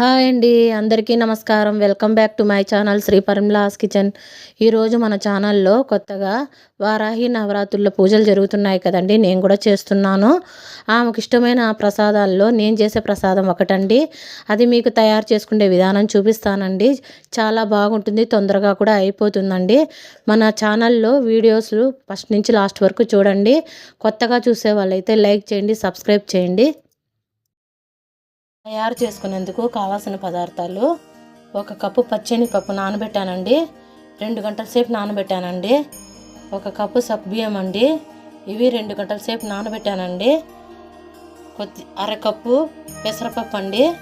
Hi అండి అందరికీ నమస్కారం. Welcome back to my channel Shri Parimala's kitchen. ఈరోజు మన ఛానల్లో కొత్తగా వారాహి నవరాత్రుల్లో పూజలు జరుగుతున్నాయి కదండి నేను కూడా చేస్తున్నాను. ఆమెకు ఇష్టమైన ప్రసాదాల్లో నేను చేసే ప్రసాదం ఒకటండి. అది మీకు తయారు చేసుకునే విధానం చూపిస్తానండి. చాలా బాగుంటుంది తొందరగా కూడా అయిపోతుందండి. మన ఛానల్లో వీడియోస్ ఫస్ట్ నుంచి లాస్ట్ వరకు చూడండి. కొత్తగా చూసే వాళ్ళైతే లైక్ చేయండి సబ్స్క్రైబ్ చేయండి. తయారు చేసుకునేందుకు కావాల్సిన పదార్థాలు. ఒక కప్పు పచ్చని పప్పు నానబెట్టానండి. రెండు గంటల సేపు నానబెట్టానండి. ఒక కప్పు బియ్యం అండి. ఇవి రెండు గంటల సేపు నానబెట్టానండి. కొద్ది అరకప్పు పెసరపప్పు అండి.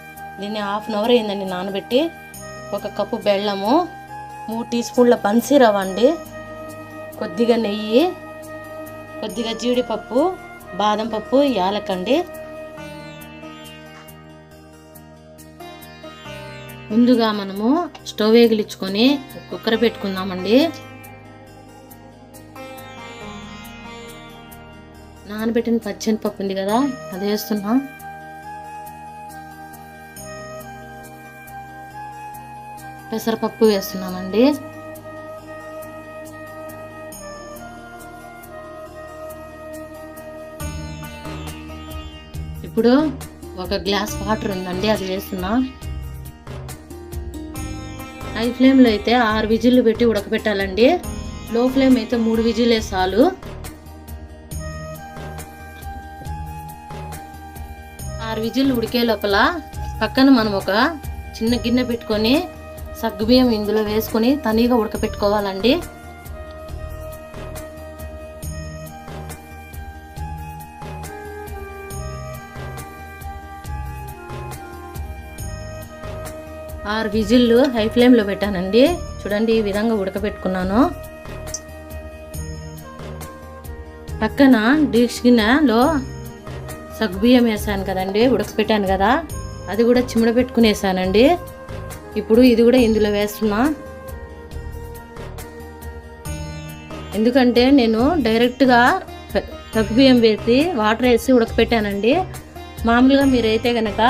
దీన్ని హాఫ్ అన్ అవర్ అయిందండి నానబెట్టి. ఒక కప్పు బెల్లము మూడు టీ స్పూన్ల రవ్వ అండి. కొద్దిగా నెయ్యి కొద్దిగా జీడిపప్పు బాదం పప్పు యాలకండి. ముందుగా మనము స్టవ్ వేగిలించుకొని కుక్కర్ పెట్టుకుందామండి. నానబెట్టిన పచ్చనిపప్పు ఉంది కదా అది వేస్తున్నా. పెసరపప్పు వేస్తున్నామండి. ఇప్పుడు ఒక గ్లాస్ వాటర్ ఉందండి అది వేస్తున్నా. హై ఫ్లేమ్లో అయితే ఆరు విజిల్లు పెట్టి ఉడకబెట్టాలండి. లో ఫ్లేమ్ అయితే మూడు విజిలే చాలు. ఆరు విజిల్లు ఉడికే లోపల పక్కన మనం ఒక చిన్న గిన్నె పెట్టుకొని సగ్గుబియ్యం ఇందులో వేసుకొని తనీగా ఉడకపెట్టుకోవాలండి ఆరు విజిల్లు హై ఫ్లేమ్లో పెట్టానండి. చూడండి ఈ విధంగా ఉడకబెట్టుకున్నాను. పక్కన డిష్ గిన్నెలో సగ్గుబియ్యం వేసాను కదండి ఉడకపెట్టాను కదా. అది కూడా చిమ్మడ పెట్టుకునేసానండి ఇప్పుడు ఇది కూడా ఇందులో వేస్తున్నా. ఎందుకంటే నేను డైరెక్ట్గా సగ్గుబియ్యం వేసి వాటర్ వేసి ఉడకపెట్టానండి. మామూలుగా మీరైతే కనుక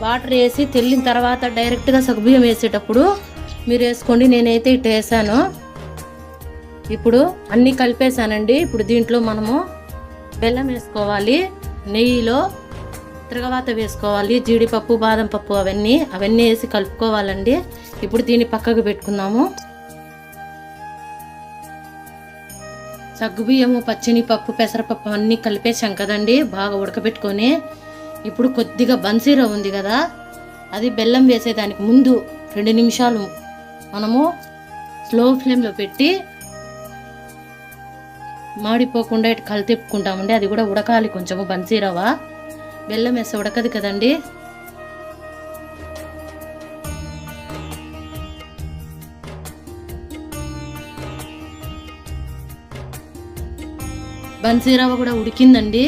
వాటర్ వేసి తెల్లిన తర్వాత డైరెక్ట్గా సగ్గుబియ్యం వేసేటప్పుడు మీరు వేసుకోండి నేనైతే ఇటు వేసాను. ఇప్పుడు అన్నీ కలిపేసానండి ఇప్పుడు దీంట్లో మనము బెల్లం వేసుకోవాలి నెయ్యిలో తిరగవాత వేసుకోవాలి జీడిపప్పు బాదం పప్పు అవన్నీ అవన్నీ వేసి కలుపుకోవాలండి. ఇప్పుడు దీన్ని పక్కకు పెట్టుకుందాము. సగ్గుబియ్యము పచ్చిని పప్పు పెసరపప్పు అన్నీ కలిపేసాం కదండి. బాగా ఉడకబెట్టుకొని ఇప్పుడు కొద్దిగా బన్సీరా ఉంది కదా అది బెల్లం వేసేదానికి ముందు రెండు నిమిషాలు మనము స్లో ఫ్లేమ్లో పెట్టి మాడిపోకుండా ఇటు కలితిప్పుకుంటామండి అది కూడా ఉడకాలి కొంచెము బన్సీరవ. బెల్లం వేస్తే ఉడకదు కదండి. బన్సీరవ కూడా ఉడికిందండి.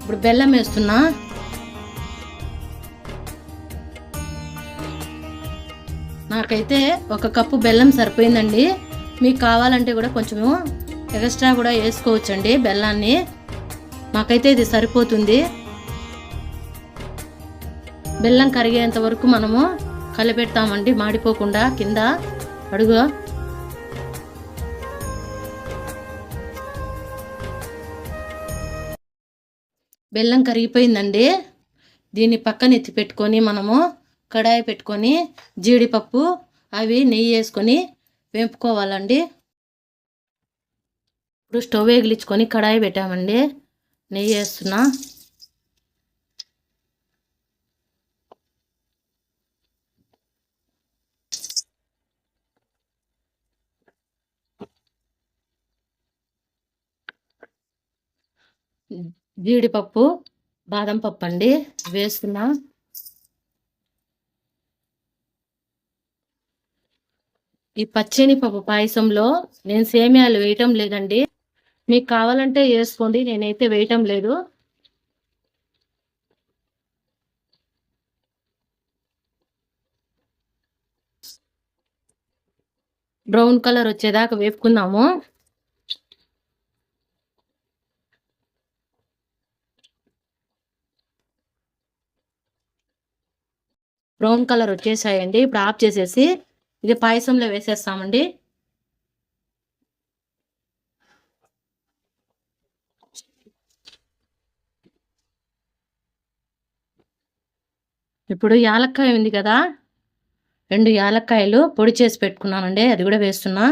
ఇప్పుడు బెల్లం వేస్తున్నా. నాకైతే ఒక కప్పు బెల్లం సరిపోయిందండి. మీకు కావాలంటే కూడా కొంచెము ఎక్స్ట్రా కూడా వేసుకోవచ్చండి బెల్లాన్ని. మాకైతే ఇది సరిపోతుంది. బెల్లం కరిగేంత వరకు మనము కలిపెడతామండి మాడిపోకుండా కింద. అడుగు. బెల్లం కరిగిపోయిందండి. దీన్ని పక్కన ఎత్తి పెట్టుకొని మనము కడాయి పెట్టుకొని జీడిపప్పు అవి నెయ్యి వేసుకొని వేపుకోవాలండి. ఇప్పుడు స్టవ్ వేగిలించుకొని కడాయి పెట్టామండి. నెయ్యి వేస్తున్నా. జీడిపప్పు బాదం పప్పు అండి వేస్తున్నా. ఈ పచ్చని పప్పు పాయసంలో నేను సేమియాలు వేయటం లేదండి. మీకు కావాలంటే వేసుకోండి నేనైతే వేయటం లేదు. బ్రౌన్ కలర్ వచ్చేదాకా వేపుకుందాము. Brown colour వచ్చేసాయండి. ఇప్పుడు ఆఫ్ చేసేసి ఇది పాయసంలో వేసేస్తామండి. ఇప్పుడు యాలక్కాయ ఉంది కదా రెండు యాలక్కాయలు పొడి చేసి పెట్టుకున్నానండి అది కూడా వేస్తున్నా.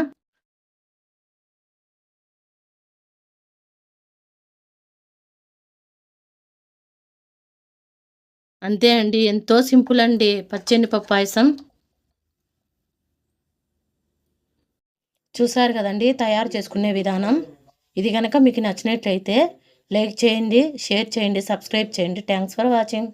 అంతే అండి ఎంతో సింపుల్ అండి పప్పు పాయసం. చూసారు కదండి తయారు చేసుకునే విధానం. ఇది కనుక మీకు నచ్చినట్లయితే లైక్ చేయండి షేర్ చేయండి సబ్స్క్రైబ్ చేయండి. Thanks for watching